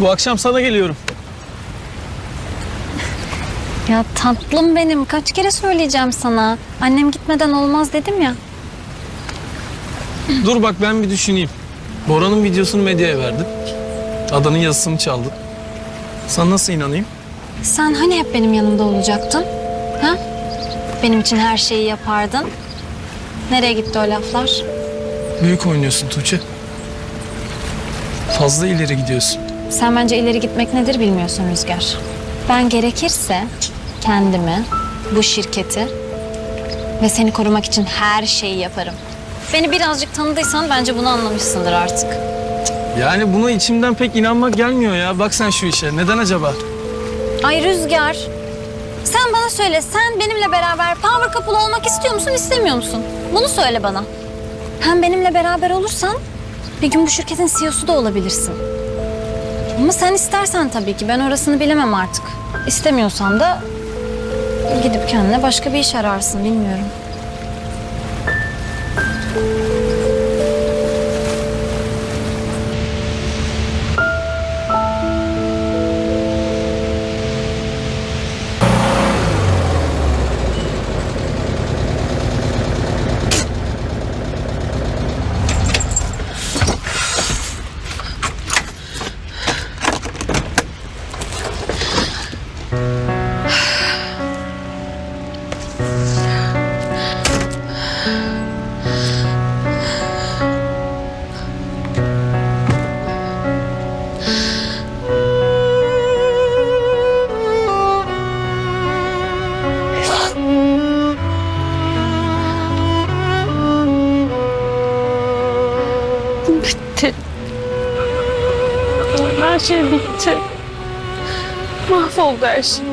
Bu akşam sana geliyorum. Ya tatlım benim kaç kere söyleyeceğim sana. Annem gitmeden olmaz dedim ya. Dur bak ben bir düşüneyim. Bora'nın videosunu medyaya verdim. Adanın yazısını çaldı. Sana nasıl inanayım? Sen hani hep benim yanımda olacaktın? Ha? Benim için her şeyi yapardın. Nereye gitti o laflar? Büyük oynuyorsun Tuğçe. Fazla ileri gidiyorsun. Sen bence ileri gitmek nedir bilmiyorsun Rüzgar. Ben gerekirse kendimi, bu şirketi ve seni korumak için her şeyi yaparım. Beni birazcık tanıdıysan bence bunu anlamışsındır artık. Yani buna içimden pek inanmak gelmiyor ya. Bak sen şu işe. Neden acaba? Ay Rüzgar, sen bana söyle sen benimle beraber power couple olmak istiyor musun istemiyor musun? Bunu söyle bana. Hem benimle beraber olursan bir gün bu şirketin CEO'su da olabilirsin. Ama sen istersen tabii ki ben orasını bilemem artık. İstemiyorsan da gidip kendine başka bir iş ararsın bilmiyorum. Her şey bitti. Mahvoldu her şey.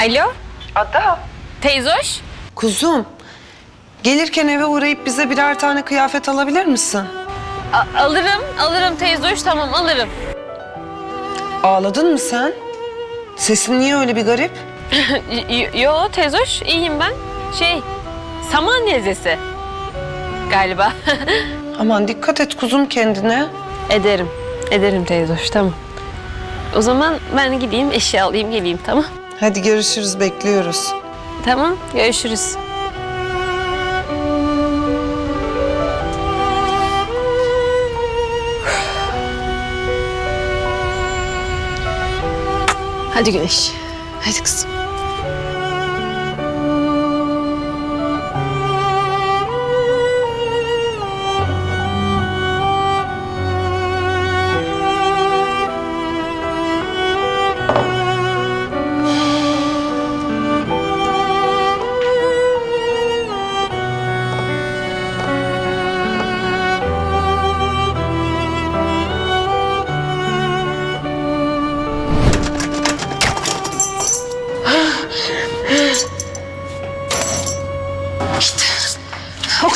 Alo, Ada. teyzoş. Kuzum. Gelirken eve uğrayıp bize birer tane kıyafet alabilir misin? A- alırım, alırım teyzoş, tamam alırım. Ağladın mı sen? Sesin niye öyle bir garip? Y- Yo teyzoş, iyiyim ben. Şey, saman nezlesi. Galiba. Aman dikkat et kuzum kendine. ederim, ederim teyzoş, tamam. O zaman ben gideyim, eşya alayım, geleyim, tamam? Hadi görüşürüz bekliyoruz. Tamam, görüşürüz. Hadi Güneş. Hadi kızım.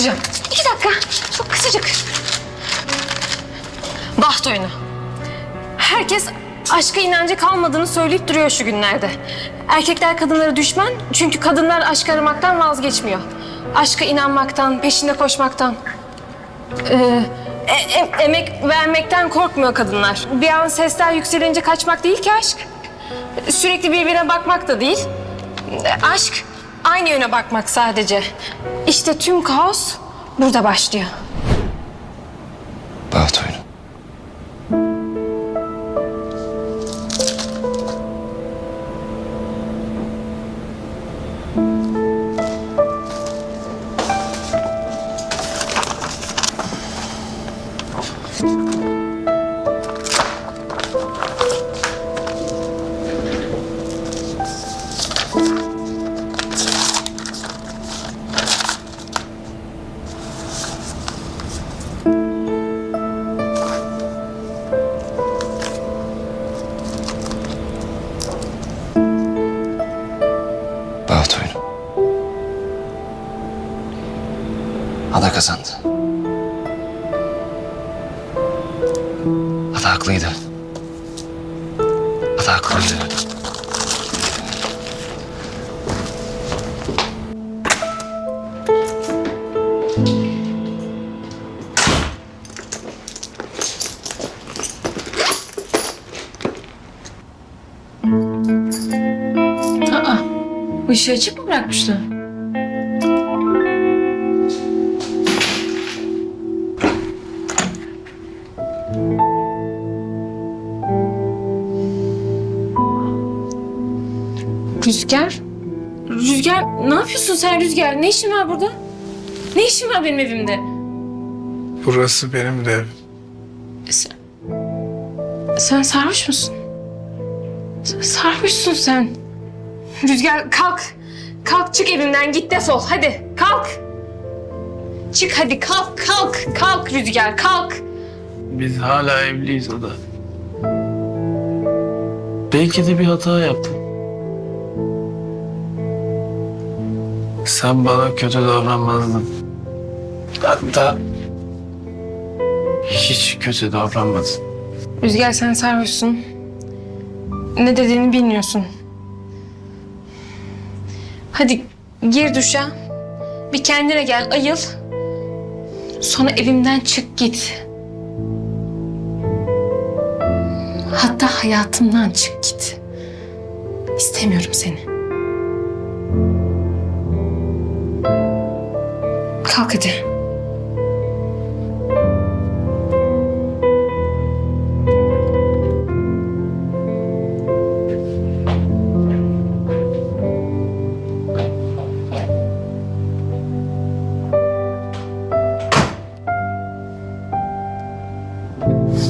Okuyacağım. İki dakika. Çok kısacık. Baht oyunu. Herkes aşka inancı kalmadığını söyleyip duruyor şu günlerde. Erkekler kadınlara düşman çünkü kadınlar aşk aramaktan vazgeçmiyor. Aşka inanmaktan, peşinde koşmaktan. Ee, e- e- emek vermekten korkmuyor kadınlar. Bir an sesler yükselince kaçmak değil ki aşk. Sürekli birbirine bakmak da değil. Aşk Aynı yöne bakmak sadece. İşte tüm kaos burada başlıyor. Dağıt oyunu. Kazandı. Ada haklıydı. Ada haklıydı. Işığı açık mı bırakmıştı? Rüzgar? Rüzgar ne yapıyorsun sen Rüzgar? Ne işin var burada? Ne işin var benim evimde? Burası benim de evim. Sen, sen sarhoş musun? Sarhoşsun sen. Rüzgar kalk. Kalk çık evimden git defol. Hadi kalk. Çık hadi kalk kalk. Kalk Rüzgar kalk. Biz hala evliyiz Ada. Belki de bir hata yaptım. Sen bana kötü davranmazdın. Hatta hiç kötü davranmadın. Rüzgar sen sarhoşsun. Ne dediğini bilmiyorsun. Hadi gir duşa. Bir kendine gel ayıl. Sonra evimden çık git. Hatta hayatımdan çık git. İstemiyorum seni. Kalk hadi.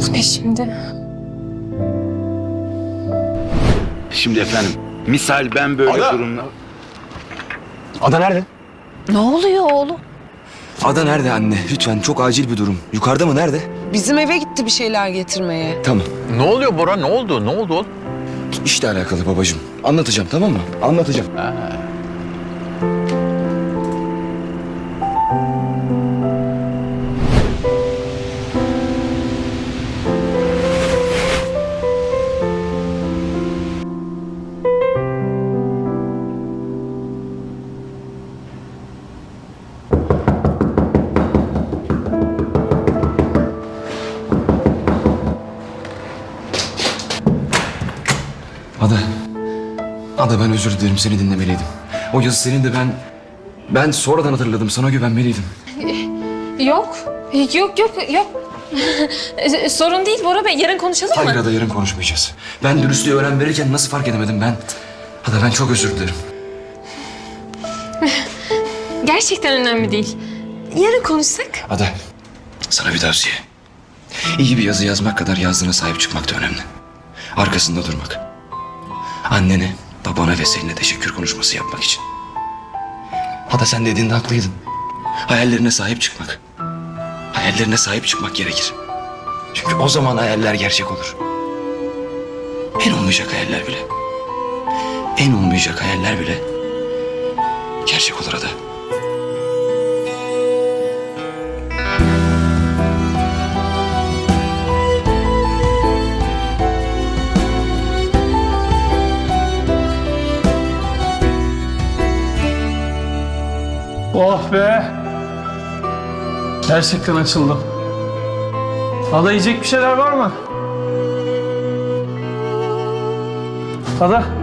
Bu ne şimdi? Şimdi efendim misal ben böyle Ada! durumla... Ada nerede? Ne oluyor oğlum? Ada nerede anne? Lütfen çok acil bir durum. Yukarıda mı? Nerede? Bizim eve gitti bir şeyler getirmeye. Tamam. Ne oluyor Bora ne oldu ne oldu oğlum? İşle alakalı babacığım. Anlatacağım tamam mı? Anlatacağım. Ada. Ada ben özür dilerim seni dinlemeliydim. O yazı senin de ben... Ben sonradan hatırladım. Sana güvenmeliydim. Yok. Yok yok yok. Sorun değil Bora Bey. Yarın konuşalım mı? Hayır Ada yarın konuşmayacağız. Ben dürüstlüğü öğren verirken nasıl fark edemedim ben? Ada ben çok özür dilerim. Gerçekten önemli değil. Yarın konuşsak. Ada sana bir tavsiye. İyi bir yazı yazmak kadar yazdığına sahip çıkmak da önemli. Arkasında durmak. Annene, babana ve Selin'e teşekkür konuşması yapmak için. Ada sen dediğinde haklıydın. Hayallerine sahip çıkmak. Hayallerine sahip çıkmak gerekir. Çünkü o zaman hayaller gerçek olur. En olmayacak hayaller bile. En olmayacak hayaller bile gerçek olur Ada. Oh be! Gerçekten açıldım. Ada yiyecek bir şeyler var mı? Ada.